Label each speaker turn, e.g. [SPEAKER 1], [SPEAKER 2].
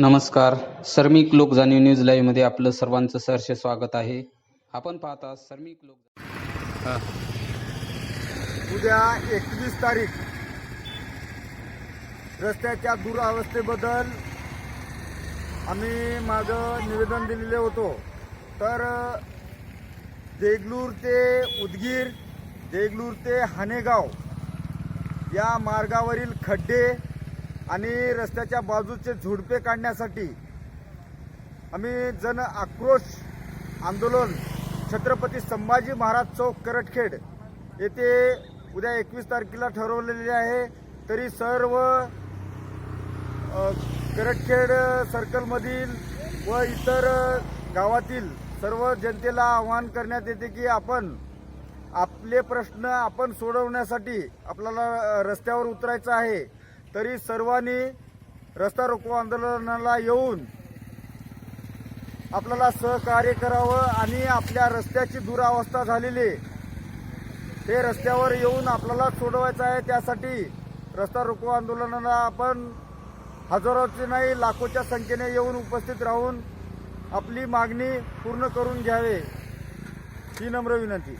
[SPEAKER 1] नमस्कार. सर्मिक लोक जाणीव न्यूज लाईव्हमध्ये आपलं सर्वांचं सहर्ष स्वागत आहे. आपण पाहता सर्मिक लोक
[SPEAKER 2] उद्या एकवीस तारीख. रस्त्याच्या दुरावस्थेबद्दल आम्ही माझं निवेदन दिलेले होतो. तर देगलूर ते उदगीर देगलूर ते हानेगाव या मार्गावरील खड्डे आणि रस्त्याच्या बाजूचे झुडपे काढण्यासाठी आम्ही जन आक्रोश आंदोलन छत्रपती संभाजी महाराज चौक करटखेड येथे उद्या एकवीस तारखेला ठरवलेले आहे. तरी सर्व करटखेड सर्कलमधील व इतर गावातील सर्व जनतेला आवाहन करण्यात येते की आपण आपले प्रश्न आपण सोडवण्यासाठी आपल्याला रस्त्यावर उतरायचं आहे. तरी सर्वांनी रस्ता रोको आंदोलनाला येऊन आपल्याला सहकार्य करावं आणि आपल्या रस्त्याची दुरावस्था झालेली ते रस्त्यावर येऊन आपल्याला सोडवायचं आहे त्यासाठी रस्ता रोको आंदोलनाला आपण हजारोचे नाही लाखोच्या संख्येने येऊन उपस्थित राहून आपली मागणी पूर्ण करून घ्यावे. ही नम्र विनंती.